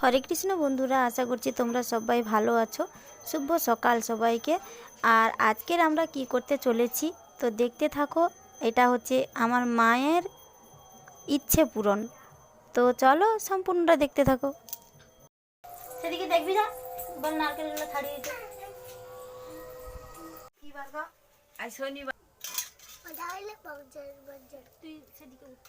হরে কৃষ্ণ বন্ধুরা আশা করছি তোমরা সবাই ভালো আছো। শুভ সকাল সবাইকে। আর আজকের আমরা কি করতে চলেছি তো দেখতে থাকো এটা হচ্ছে আমার মায়ের ইচ্ছে পূরণ। তো চলো সম্পূর্ণটা দেখতে থাকো। সেদিকে দেখবি না? বল নারকেলগুলো ছাড়িয়ে দিতে কি বার আজ শনিবার। তুই সেদিকে উঠ।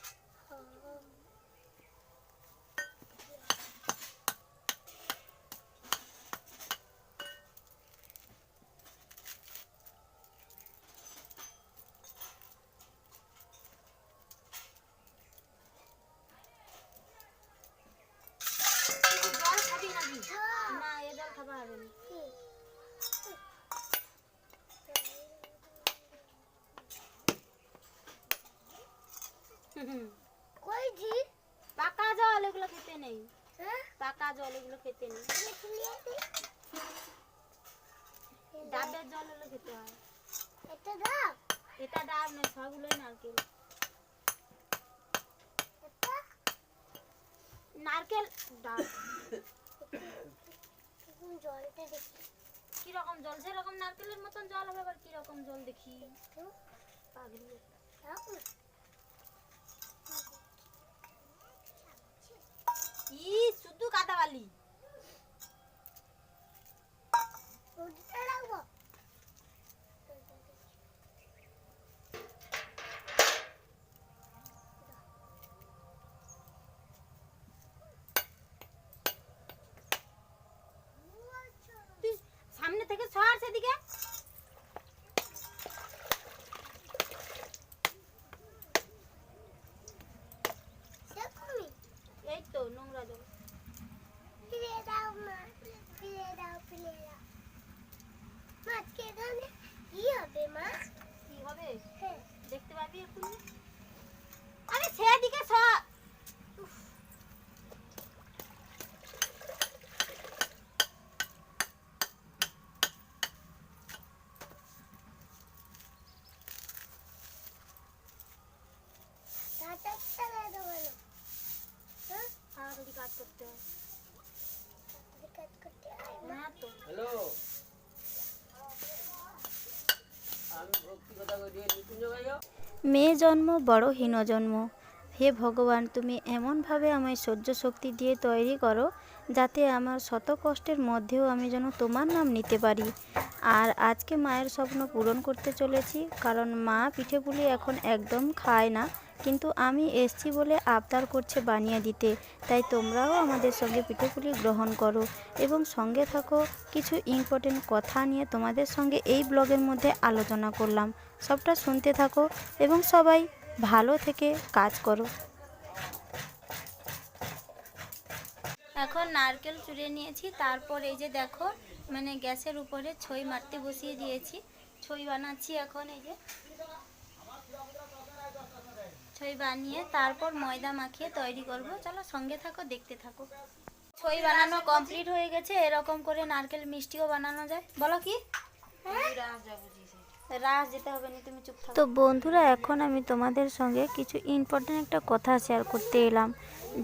জল খাবি নাকি? না এ জল খাবা হবে না কই জি পাকা জল এগুলো খেতে নেই। হ্যাঁ? পাকা জল এগুলো খেতে নেই। ডাবের জল হলো খেতে হয়। এটা দাও এটা ডাব নয় সবগুলোই নারকেল। নারকেল ডাব। জলটা দেখি। কীরকম জল? সেরকম নারকেলের মতন জল হবে আবার কীরকম জল দেখি। পাগলি দাও না ই শুধু কাদা বালি সামনে থেকে সর সেদিকে দেখুনি এই তো নোংরা জল ফিরে দাও মা ফিরে দাও ফিরে দাও মা আজকে এখানে কি হবে মা কি হবে হ্যাঁ দেখতে পাবি এখন আরে সেদিকে সর উফ। টাটা চালা দাও বলো হ্যাঁ তাড়াতাড়ি কাজ করতে হয় তাড়াতাড়ি কাজ করতে হয় মা না তো হ্যালো আমি ভক্তি কথা কই দিয়ে নিকুঞ্জ ভাইও মেয়ে জন্ম বড় হীন জন্ম। হে ভগবান, তুমি এমনভাবে আমায় সহ্য শক্তি দিয়ে তৈরি করো যাতে আমার শত কষ্টের মধ্যেও আমি যেন তোমার নাম নিতে পারি। আর আজকে মায়ের স্বপ্ন পূরণ করতে চলেছি, কারণ মা পিঠে পুলি এখন একদম খায় না, কিন্তু আমি এসছি বলে আবদার করছে বানিয়ে দিতে। তাই তোমরাও আমাদের সঙ্গে পিঠে পুলি গ্রহণ করো এবং সঙ্গে থাকো। কিছু ইম্পর্টেন্ট কথা নিয়ে তোমাদের সঙ্গে এই ব্লগের মধ্যে আলোচনা করলাম। সবটা শুনতে থাকো এবং সবাই ভালো থেকে কাজ করো। এখন নারকেল চুড়ে নিয়েছি তারপর এই যে দেখো মানে গ্যাসের উপরে ছই মারতে বসিয়ে দিয়েছি। ছই বানাচ্ছি এখন এই যে। ছই বানিয়ে তারপর ময়দা মাখিয়ে তৈরি করব। চলো সঙ্গে থাকো দেখতে থাকো। ছই বানানো কমপ্লিট হয়ে গেছে এরকম করে নারকেল মিষ্টিও বানানো যায়। বলো কি? তো বন্ধুরা, এখন আমি তোমাদের সঙ্গে কিছু ইম্পর্টেন্ট একটা কথা শেয়ার করতে এলাম।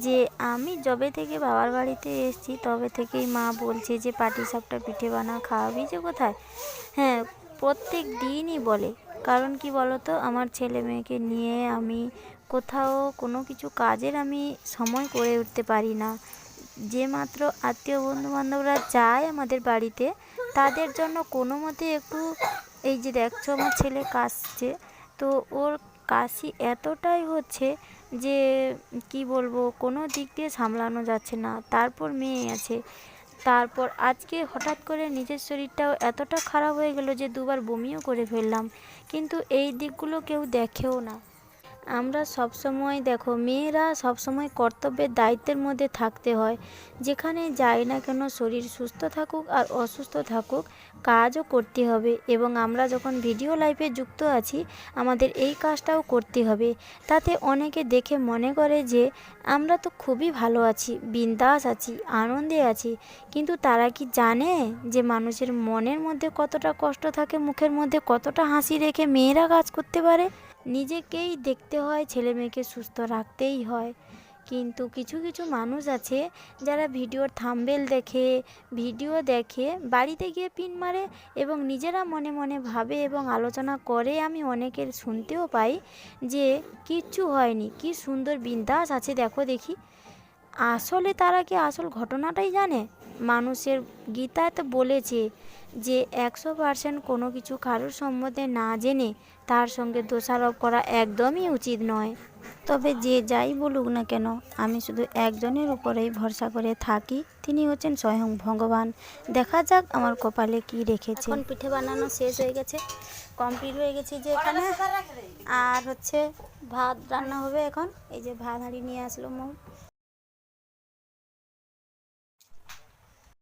যে আমি যবে থেকে বাবার বাড়িতে এসেছি, তবে থেকেই মা বলছে যে, পাটি সাপটা পিঠে বানা, খাওয়াবি যে কোথায়? হ্যাঁ প্রত্যেক দিনই বলে। কারণ কি বলতো, আমার ছেলে মেয়েকে নিয়ে আমি কোথাও কোনো কিছু কাজের আমি সময় করে উঠতে পারি না। যে মাত্র আত্মীয় বন্ধু বান্ধবরা যায় আমাদের বাড়িতে, তাদের জন্য কোনো মতে একটু এই যে দেখছ, আমার ছেলে কাশছে। তো ওর কাশি এতটাই হচ্ছে যে, কি বলব, কোনো দিক দিয়ে সামলানো যাচ্ছে না। তারপর মেয়ে আছে। তারপর আজকে হঠাৎ করে নিজের শরীরটাও এতটা খারাপ হয়ে গেল যে দুবার বমিও করে ফেললাম। কিন্তু এই দিকগুলো কেউ দেখেও না। আমরা সব সময় দেখো মেয়েরা সব সময় কর্তব্যের দায়িত্বের মধ্যে থাকতে হয়। যেখানে যাই না কেন শরীর সুস্থ থাকুক আর অসুস্থ থাকুক, কাজও করতে হবে এবং আমরা যখন ভিডিও লাইফে যুক্ত আছি, আমাদের এই কাজটাও করতে হবে। তাতে অনেকে দেখে মনে করে যে, আমরা তো খুবই ভালো আছি, বিন্দাস আছি, আনন্দে আছি। কিন্তু তারা কি জানে যে মানুষের মনের মধ্যে কতটা কষ্ট থাকে, মুখের মধ্যে কতটা হাসি রেখে মেয়েরা কাজ করতে পারে? নিজেকেই দেখতে হয় ছেলে মেয়েকে সুস্থ রাখতেই হয়। কিন্তু কিছু কিছু মানুষ আছে যারা ভিডিওর থাম্বেল দেখে, ভিডিও দেখে, বাড়িতে গিয়ে পিন মারে এবং নিজেরা মনে মনে ভাবে এবং আলোচনা করে। আমি অনেকের শুনতেও পাই যে কিচ্ছু হয়নি, কি সুন্দর বিন্দাস আছে, দেখো দেখি। আসলে তারা কি আসল ঘটনাটাই জানে? মানুষের গীতায় তো বলেছে যে একশো পার্সেন্ট কোনো কিছু কারোর সম্বন্ধে না জেনে তার সঙ্গে দোষারোপ করা একদমই উচিত নয়। তবে যে যাই বলুক না কেন, আমি শুধু একজনের উপরেই ভরসা করে থাকি, তিনি হচ্ছেন স্বয়ং ভগবান। দেখা যাক আমার কপালে কি রেখেছে। এখন পিঠে বানানো শেষ হয়ে গেছে। কমপ্লিট হয়ে গেছে যে এখানে। আর হচ্ছে ভাত রান্না হবে এখন। এই যে ভাত হাঁড়ি নিয়ে আসলো মৌ।